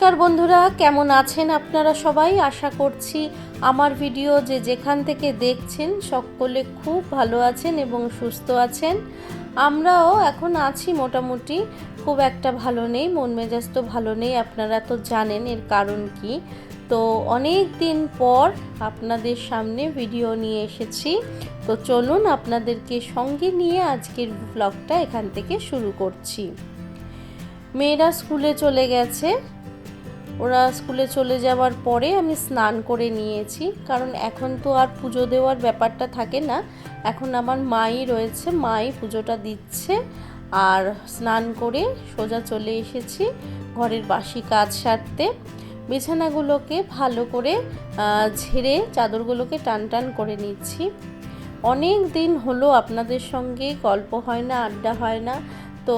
নমস্কার বন্ধুরা, কেমন আছেন আপনারা সবাই? আশা করছি আমার ভিডিও যে যেখান থেকে দেখছেন সকলে খুব ভালো আছেন এবং সুস্থ আছেন। আমরাও এখন আছি মোটামুটি, খুব একটা ভালো নেই, মন মেজাজ তো ভালো নেই, আপনারা তো জানেন এর কারণ কি। তো অনেক দিন পর আপনাদের সামনে ভিডিও নিয়ে এসেছি। তো চলুন আপনাদেরকে সঙ্গে নিয়ে আজকের ব্লগটা এখান থেকে শুরু করছি। মেয়েরা স্কুলে চলে গেছে ওরা স্কুলে চলে যাওয়ার পরে আমি স্নান করে নিয়েছি, কারণ এখন তো আর পুজো দেওয়ার ব্যাপারটা থাকে না। এখন আমার মাই রয়েছে, মাই পুজোটা দিচ্ছে আর স্নান করে সোজা চলে এসেছি ঘরের বাসি কাজ সারতে। বিছানাগুলোকে ভালো করে ঝেড়ে চাদরগুলোকে টান টান করে নিচ্ছি। অনেক দিন হলো আপনাদের সঙ্গে গল্প হয় না, আড্ডা হয় না, তো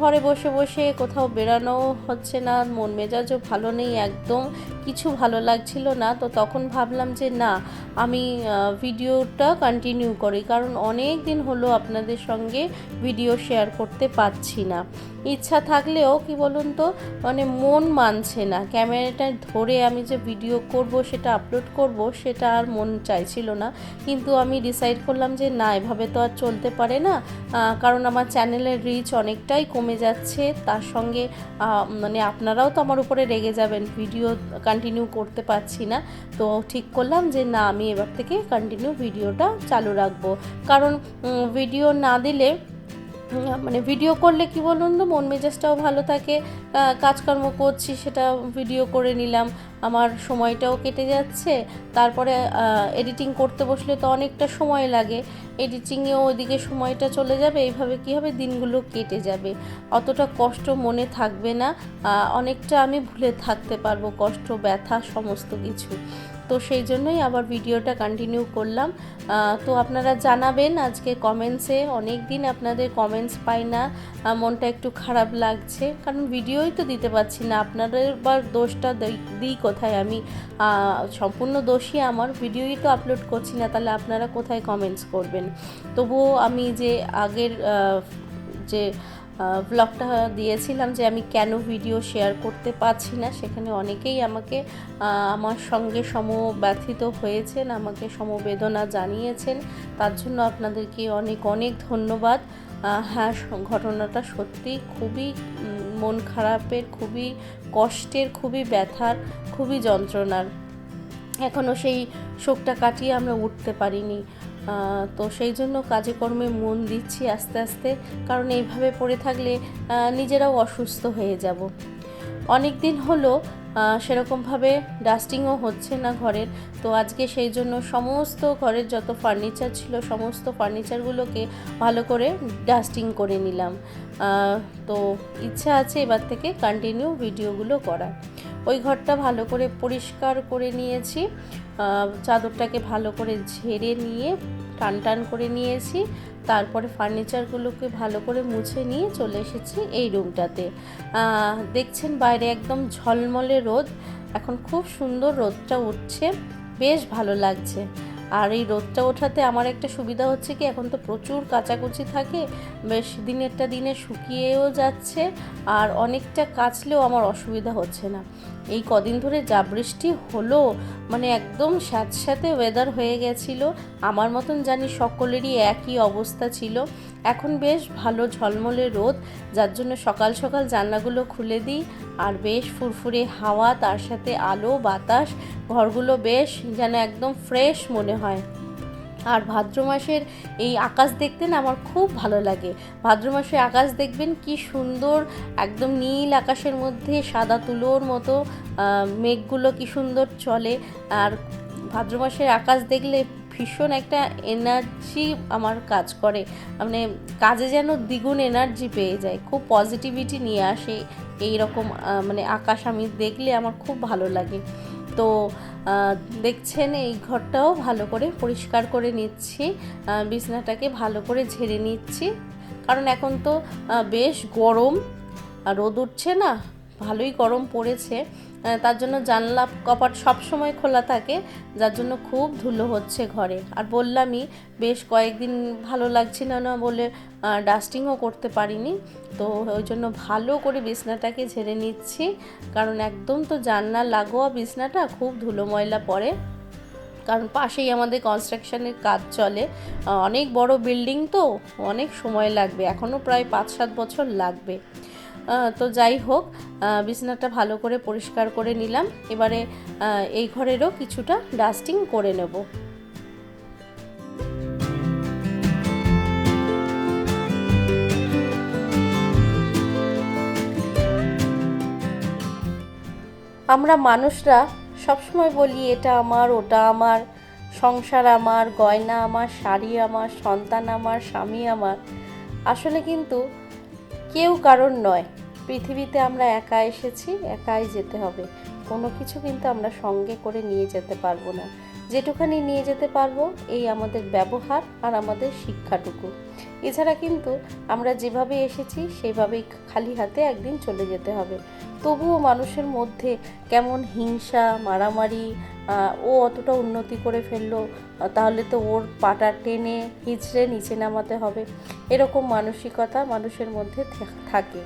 ঘরে বসে বসে কোথাও বেরানো হচ্ছে না, মন মেজাজও ভালো নেই একদম, কিছু ভালো লাগছিল না। তো তখন ভাবলাম যে না, আমি ভিডিওটা কন্টিনিউ করি, কারণ অনেক দিন হলো আপনাদের সঙ্গে ভিডিও শেয়ার করতে পারছি না। ইচ্ছা থাকলেও কি বলুন তো মানে মন মানছে না। ক্যামেরাটা ধরে আমি যে ভিডিও করব, সেটা আপলোড করব, সেটা আর মন চাইছিল না। কিন্তু আমি ডিসাইড করলাম যে না, এভাবে তো আর চলতে পারে না। কারণ আমার চ্যানেলের রিচ অনেকটাই কমে যাচ্ছে, তার সঙ্গে মানে আপনারাও তো আমার উপরে রেগে যাবেন ভিডিও কন্টিনিউ করতে পারছি না। তো ঠিক করলাম যে, না, আমি এবার থেকে কন্টিনিউ ভিডিওটা চালু রাখব। কারণ ভিডিও না দিলে মানে ভিডিও করলে কি বলুন তো, মন মেজাজটাও ভালো থাকে কাজকর্ম করছি সেটা ভিডিও করে নিলাম, আমার সময়টাও কেটে যাচ্ছে, তারপরে এডিটিং করতে বসলে তো অনেকটা সময় লাগে এডিটিংয়েও ওইদিকে সময়টা চলে যাবে, এইভাবে কী হবে, দিনগুলো কেটে যাবে, অতটা কষ্ট মনে থাকবে না অনেকটা আমি ভুলে থাকতে পারব, কষ্ট, ব্যথা, সমস্ত কিছু। তো সেই জন্যই আবার ভিডিওটা কন্টিনিউ করলাম। তো আপনারা জানাবেন আজকে কমেন্টসে অনেক দিন আপনাদের কমেন্টস পাই না মনটা একটু খারাপ লাগছে, কারণ ভিডিওই তো দিতে পারছি না, আপনাদের বা দোষটা দেই- কোথায়? আমি সম্পূর্ণ দোষই আমার, ভিডিওই তো আপলোড করছি না, তাহলে আপনারা কোথায় কমেন্টস করবেন? তবুও আমি যে আগের যে ব্লগটা দিয়েছিলাম যে আমি কেন ভিডিও শেয়ার করতে পারছি না। সেখানে অনেকেই আমাকে আমার সঙ্গে সমব্যথিত হয়েছেন, আমাকে সমবেদনা জানিয়েছেন। তার জন্য আপনাদেরকে অনেক অনেক ধন্যবাদ। হ্যাঁ ঘটনাটা সত্যি খুবই মন খারাপের, খুবই কষ্টের, খুবই ব্যথার, খুবই যন্ত্রণার। এখনও সেই শোকটা কাটিয়ে আমরা উঠতে পারিনি। তো সেই জন্য কাজে কর্মে মন দিচ্ছি আস্তে আস্তে, কারণ এইভাবে পড়ে থাকলে নিজেরাও অসুস্থ হয়ে যাব। অনেক দিন হলো সেরকমভাবে ডাস্টিংও হচ্ছে না ঘরের, তো আজকে সেই জন্য সমস্ত ঘরের যত ফার্নিচার ছিল, সমস্ত ফার্নিচারগুলোকে ভালো করে ডাস্টিং করে নিলাম। তো ইচ্ছা আছে এবার থেকে কন্টিনিউ ভিডিওগুলো করার। ওই ঘরটা ভালো করে পরিষ্কার করে নিয়েছি চাদরটাকে ভালো করে ঝেড়ে নিয়ে টান টান করে নিয়েছি। তারপরে ফার্নিচারগুলোকে ভালো করে মুছে নিয়ে চলে এসেছি এই রুমটাতে। দেখছেন বাইরে একদম ঝলমলে রোদ। এখন খুব সুন্দর রোদটা উঠছে। বেশ ভালো লাগছে। আর এই রোদটা ওঠাতে আমার একটা সুবিধা হচ্ছে কি, এখন তো প্রচুর কাচাকুচি থাকে, বেশ দিনেরটা দিনে শুকিয়েও যাচ্ছে আর অনেকটা কাচলেও আমার অসুবিধা হচ্ছে না। এই কদিন ধরে যা বৃষ্টি হলো মানে একদম স্যাঁতস্যাঁতে ওয়েদার হয়ে গেছিল, আমার মতন জানি সকলেরই একই অবস্থা ছিল। এখন বেশ ভালো ঝলমলে রোদ, যার জন্য সকাল সকাল জানলাগুলো খুলে দিই আর বেশ ফুরফুরে হাওয়া, তার সাথে আলো, বাতাস, ঘরগুলো বেশ যেন একদম ফ্রেশ মনে হয়। আর ভাদ্র মাসের এই আকাশ দেখতে না আমার খুব ভালো লাগে। ভাদ্র মাসে আকাশ দেখবেন কি সুন্দর, একদম নীল আকাশের মধ্যে সাদা তুলোর মতো মেঘগুলো কি সুন্দর চলে। আর ভাদ্র মাসের আকাশ দেখলে ভীষণ একটা এনার্জি আমার কাজ করে। মানে কাজে যেন দ্বিগুণ এনার্জি পেয়ে যায়, খুব পজিটিভিটি নিয়ে আসে এই রকম মানে আকাশ আমি দেখলে আমার খুব ভালো লাগে। তো দেখছেন এই ঘরটাও ভালো করে পরিষ্কার করে নিচ্ছি বিছনাটাকে ভালো করে ঝেড়ে নিচ্ছি। কারণ এখন তো বেশ গরম রোদ উঠছে না, ভালোই গরম পড়েছে। তার জন্য জানলা কপাট সব সময় খোলা থাকে, যার জন্য খুব ধুলো হচ্ছে ঘরে। আর বললামই, বেশ কয়েকদিন ভালো লাগছিল না বলে ডাস্টিংও করতে পারিনি। তো ওই জন্য ভালো করে বিছনাটাকে ঝেড়ে নিচ্ছি। কারণ একদম তো জানলা লাগোয়া বিছনাটা, খুব ধুলো ময়লা পড়ে। কারণ পাশেই আমাদের কনস্ট্রাকশনের কাজ চলে। অনেক বড় বিল্ডিং তো, অনেক সময় লাগবে। এখনও প্রায় পাঁচ সাত বছর লাগবে। তো যাই হোক বিছানাটা ভালো করে পরিষ্কার করে নিলাম। এবারে এই ঘরেরও কিছুটা ডাস্টিং করে নেব। আমরা মানুষরা সবসময় বলি, এটা আমার, ওটা আমার। সংসার আমার, গয়না আমার, শাড়ি আমার, সন্তান আমার, স্বামী আমার। আসলে কিন্তু কেউ কারণ নয়। পৃথিবীতে আমরা একা এসেছি, একাই যেতে হবে। কোনো কিছু কিন্তু আমরা সঙ্গে করে নিয়ে যেতে পারব না। যেটুখানি নিয়ে যেতে পারব, এই আমাদের ব্যবহার আর আমাদের শিক্ষাটুকু। এছাড়া কিন্তু আমরা যেভাবে এসেছি, সেভাবেই খালি হাতে একদিন চলে যেতে হবে। তবুও মানুষের মধ্যে কেমন হিংসা, মারামারি ও অতটা উন্নতি করে ফেলল, তাহলে তো ওর পাটা টেনে হিচড়ে নিচে নামাতে হবে। এরকম মানসিকতা মানুষের মধ্যে থাকে।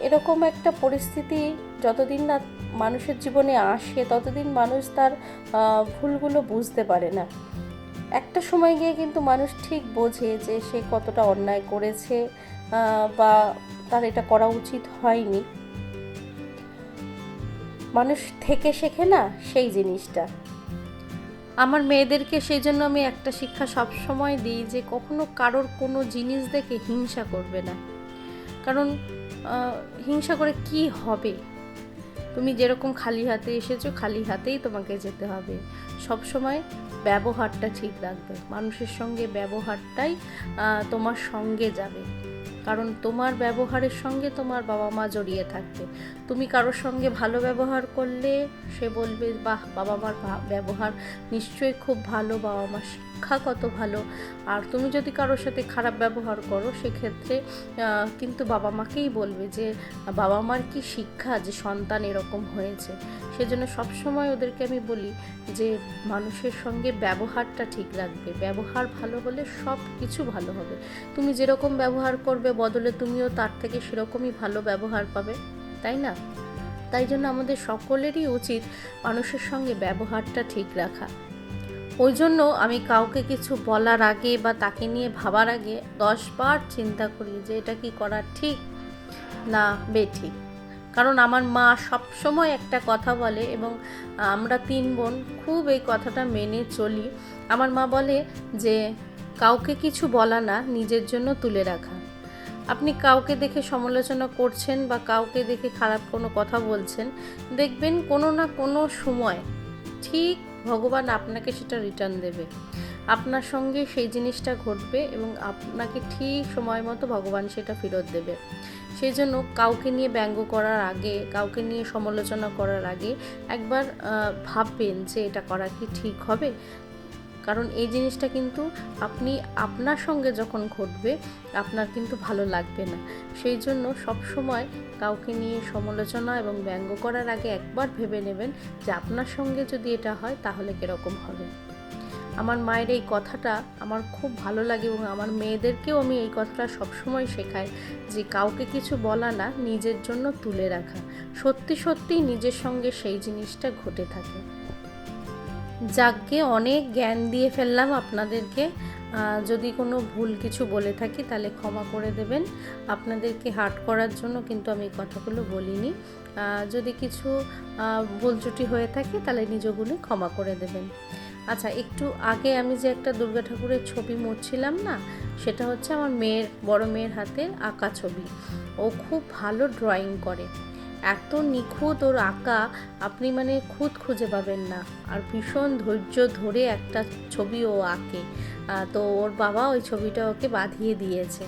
এরকম একটা পরিস্থিতি যতদিন না মানুষের জীবনে আসে, ততদিন মানুষ তার ভুলগুলো বুঝতে পারে না। একটা সময় গিয়ে কিন্তু মানুষ ঠিক বোঝে যে সে কতটা অন্যায় করেছে বা তার এটা করা উচিত হয়নি। মানুষ থেকে শেখে না সেই জিনিসটা। আমার মেয়েদেরকে সেই জন্য আমি একটা শিক্ষা সব সময় দিই যে কখনো কারোর কোনো জিনিস দেখে হিংসা করবে না। কারণ হিংসা করে কি হবে? তুমি যেরকম খালি হাতে এসেছ, খালি হাতেই তোমাকে যেতে হবে। সব সময় ব্যবহারটা ঠিক রাখবে। মানুষের সঙ্গে ব্যবহারটাই তোমার সঙ্গে যাবে। কারণ তোমার ব্যবহারের সঙ্গে তোমার বাবা মা জড়িয়ে থাকবে। তুমি কারোর সঙ্গে ভালো ব্যবহার করলে সে বলবে, বাহ, বাবা মার ব্যবহার নিশ্চয়ই খুব ভালো, বাবা মার শিক্ষা কত ভালো। আর তুমি যদি কারোর সাথে খারাপ ব্যবহার করো, সেক্ষেত্রে কিন্তু বাবা মাকেই বলবে যে, বাবা মার কি শিক্ষা যে সন্তান এরকম হয়েছে? সেজন্য সবসময় ওদেরকে আমি বলি যে, মানুষের সঙ্গে ব্যবহারটা ঠিক রাখবে। ব্যবহার ভালো হলে সব কিছু ভালো হবে। তুমি যেরকম ব্যবহার করবে বদলে তুমিও তার থেকে সেরকমই ভালো ব্যবহার পাবে, তাই না? তাই জন্য আমাদের সকলেরই উচিত মানুষের সঙ্গে ব্যবহারটা ঠিক রাখা। ওই জন্য আমি কাউকে কিছু বলার আগে বা তাকে নিয়ে ভাবার আগে দশবার চিন্তা করি যে এটা কি করা ঠিক না বেঠিক। কারণ আমার মা সব সময় একটা কথা বলে এবং আমরা তিন বোন খুব এই কথাটা মেনে চলি। আমার মা বলে যে, কাউকে কিছু বলা না, নিজের জন্য তুলে রাখা। আপনি কাউকে দেখে সমালোচনা করছেন বা কাউকে দেখে খারাপ কোনো কথা বলছেন, দেখবেন কোনো না কোনো সময় ঠিক ভগবান আপনাকে সেটা রিটার্ন দেবে। আপনার সঙ্গে সেই জিনিসটা ঘটবে এবং আপনাকে ঠিক সময় মতো ভগবান সেটা ফেরত দেবে। সেই জন্য কাউকে নিয়ে ব্যঙ্গ করার আগে, কাউকে নিয়ে সমালোচনা করার আগে একবার ভাববেন যে এটা করা কি ঠিক হবে? কারণ এই জিনিসটা কিন্তু আপনি আপনার সঙ্গে যখন ঘটবে, আপনার কিন্তু ভালো লাগবে না। সেই জন্য সবসময় কাউকে নিয়ে সমালোচনা এবং ব্যঙ্গ করার আগে একবার ভেবে নেবেন যে আপনার সঙ্গে যদি এটা হয়, তাহলে কীরকম হবে। আমার মায়ের এই কথাটা আমার খুব ভালো লাগে এবং আমার মেয়েদেরকেও আমি এই কথাটা সবসময় শেখাই যে কাউকে কিছু বলা না, নিজের জন্য তুলে রাখা। সত্যি সত্যি নিজের সঙ্গে সেই জিনিসটা ঘটে থাকে। যাকে অনেক জ্ঞান দিয়ে ফেললাম আপনাদেরকে যদি কোনো ভুল কিছু বলে থাকি তাহলে ক্ষমা করে দেবেন। আপনাদেরকে হার্ট করার জন্য কিন্তু আমি কথাগুলো বলিনি। যদি কিছু ভুল ত্রুটি হয়ে থাকে তাহলে নিজগুলো ক্ষমা করে দেবেন। আচ্ছা একটু আগে আমি যে একটা দুর্গা ঠাকুরের ছবি মুড়ছিলাম না, সেটা হচ্ছে আমার মেয়ের, বড় মেয়ের হাতের আঁকা ছবি। ও খুব ভালো ড্রয়িং করে। এত নিখুঁত ওর আঁকা, আপনি মানে খুঁত খুঁজে পাবেন না। আর ভীষণ ধৈর্য ধরে একটা ছবি ও আঁকে। তো ওর বাবা ওই ছবিটা ওকে বাঁধিয়ে দিয়েছে।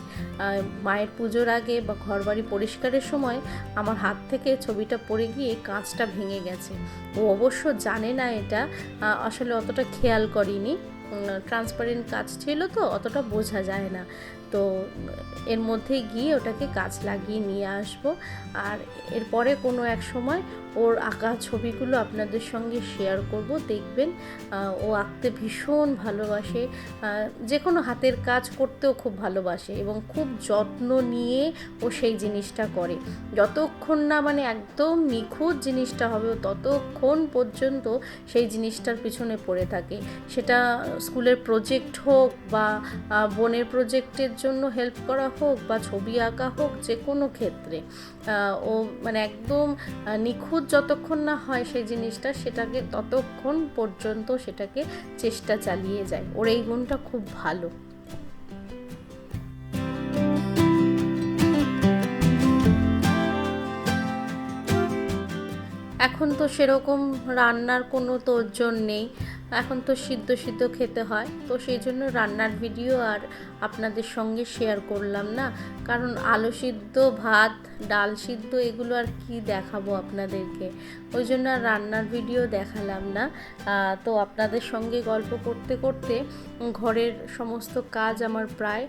মায়ের পুজোর আগে বা ঘরবাড়ি পরিষ্কারের সময় আমার হাত থেকে ছবিটা পড়ে গিয়ে কাঁচটা ভেঙে গেছে। ও অবশ্য জানে না এটা। আসলে অতটা খেয়াল করিনি। ট্রান্সপারেন্ট কাজ ছিল তো, অতটা বোঝা যায় না। তো এর মধ্যে গিয়ে ওটাকে কাজ লাগিয়ে নিয়ে আসব। আর এরপরে কোনো এক সময় ওর আঁকা ছবিগুলো আপনাদের সঙ্গে শেয়ার করব। দেখবেন ও আঁকতে ভীষণ ভালোবাসে। যে কোনো হাতের কাজ করতেও খুব ভালোবাসে এবং খুব যত্ন নিয়ে ও সেই জিনিসটা করে। যতক্ষণ না মানে একদম নিখুঁত জিনিসটা হবে, ও ততক্ষণ পর্যন্ত সেই জিনিসটার পিছনে পড়ে থাকে। সেটা স্কুলের প্রজেক্ট হোক বা বোনের প্রজেক্টের জন্য হেল্প করা হোক বা ছবি আঁকা হোক যে কোনো ক্ষেত্রে ও মানে একদম নিখুঁত যতক্ষণ না হয় সেই জিনিসটা সেটাকে ততক্ষণ পর্যন্ত সেটাকে চেষ্টা চালিয়ে যায়। ওর এই গুণটা খুব ভালো। এখন তো সেরকম রান্নার কোনো তোরজোর নেই। এখন তো সিদ্ধ সিদ্ধ খেতে হয়। তো সেই জন্য রান্নার ভিডিও আর আপনাদের সঙ্গে শেয়ার করলাম না। কারণ আলু সিদ্ধ, ভাত, ডাল সিদ্ধ এগুলো আর কি দেখাবো আপনাদেরকে? ওই জন্য আর রান্নার ভিডিও দেখালাম না। তো আপনাদের সঙ্গে গল্প করতে করতে ঘরের সমস্ত কাজ আমার প্রায়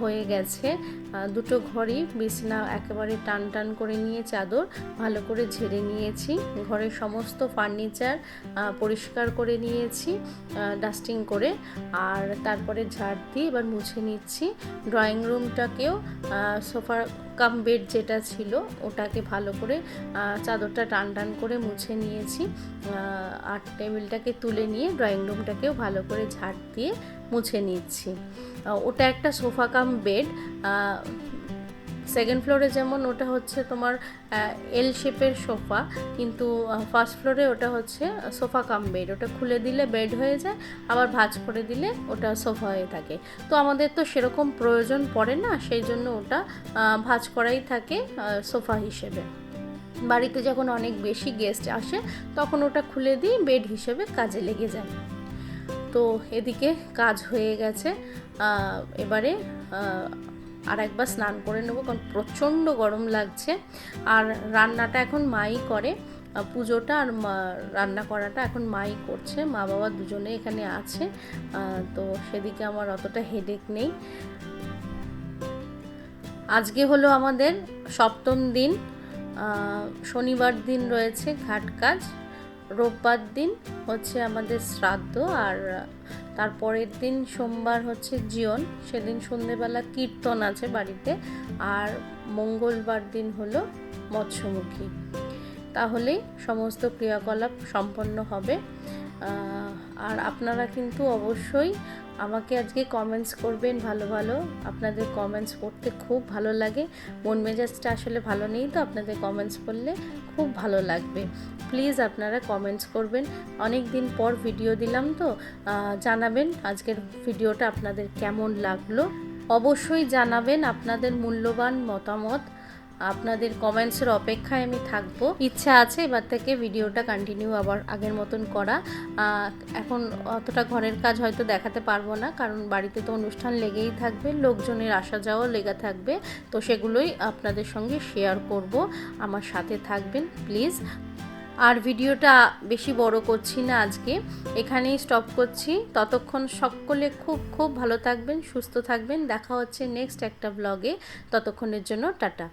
হয়ে গেছে। দুটো ঘরই বিছনা একেবারে টান টান করে নিয়ে চাদর ভালো করে ঝেড়ে নিয়েছি। ঘরের সমস্ত ফার্নিচার পরিষ্কার করে নিয়েছি ডাস্টিং করে। আর তারপরে ঝাড় দিয়ে এবার মুছে নিচ্ছি। ড্রয়িং রুমটাকেও সোফা কাম বেড যেটা ছিল, ওটাকে ভালো করে চাদরটা টান টান করে মুছে নিয়েছি। আর টেবিলটাকে তুলে নিয়ে ড্রয়িং রুমটাকেও ভালো করে ঝাড় দিয়ে মুছে নিচ্ছি। ওটা একটা সোফা কাম বেড সেকেন্ড ফ্লোরে যেমন ওটা হচ্ছে তোমার এল শেপের সোফা, কিন্তু ফার্স্ট ফ্লোরে ওটা হচ্ছে সোফা কাম বেড। ওটা খুলে দিলে বেড হয়ে যায়, আবার ভাঁজ করে দিলে ওটা সোফা হয়ে থাকে। তো আমাদের তো সেরকম প্রয়োজন পড়ে না, সেই জন্য ওটা ভাঁজ করাই থাকে সোফা হিসেবে। বাড়িতে যখন অনেক বেশি গেস্ট আসে, তখন ওটা খুলে দিই, বেড হিসেবে কাজে লেগে যায়। তো এদিকে কাজ হয়ে গেছে এবারে আর একবার স্নান করে নেব, কারণ প্রচণ্ড গরম লাগছে। আর রান্নাটা এখন মাই করে পুজোটা আর রান্না করাটা এখন মাই করছে। মা বাবা দুজনে এখানে আছে তো সেদিকে আমার অতটা হেডেক নেই। আজকে হলো আমাদের সপ্তম দিন শনিবার দিন রয়েছে ঘাট কাজ। রোববার দিন হচ্ছে আমাদের শ্রাদ্ধ আর তারপরের দিন সোমবার হচ্ছে জীবন সেদিন সন্ধেবেলা কীর্তন আছে বাড়িতে আর মঙ্গলবার দিন হলো মৎস্যমুখী। তাহলেই সমস্ত ক্রিয়াকলাপ সম্পন্ন হবে। আর আপনারা কিন্তু অবশ্যই আমাকে আজকে কমেন্টস করবেন ভালো ভালো। আপনাদের কমেন্টস করতে খুব ভালো লাগে। মন মেজাজটা আসলে ভালো নেই তো আপনাদের কমেন্টস করলে খুব ভালো লাগবে। প্লিজ আপনারা কমেন্টস করবেন। অনেক দিন পর ভিডিও দিলাম তো জানাবেন আজকের ভিডিওটা আপনাদের কেমন লাগল। অবশ্যই জানাবেন আপনাদের মূল্যবান মতামত। আপনাদের কমেন্টসের অপেক্ষায় আমি থাকব। ইচ্ছা আছে এবার থেকে ভিডিওটা কন্টিনিউ আবার আগের মতন করা। এখন অতটা ঘরের কাজ হয়তো দেখাতে পারব না, কারণ বাড়িতে তো অনুষ্ঠান লেগেই থাকবে, লোকজনের আসা যাওয়া লেগে থাকবে। তো সেগুলোই আপনাদের সঙ্গে শেয়ার করব, আমার সাথে থাকবেন প্লিজ আর ভিডিওটা বেশি বড় করছি না আজকে। এখানেই স্টপ করছি। ততক্ষণ সকলে খুব খুব ভালো থাকবেন, সুস্থ থাকবেন। দেখা হচ্ছে নেক্সট একটা ব্লগে ততক্ষণের জন্য টাটা।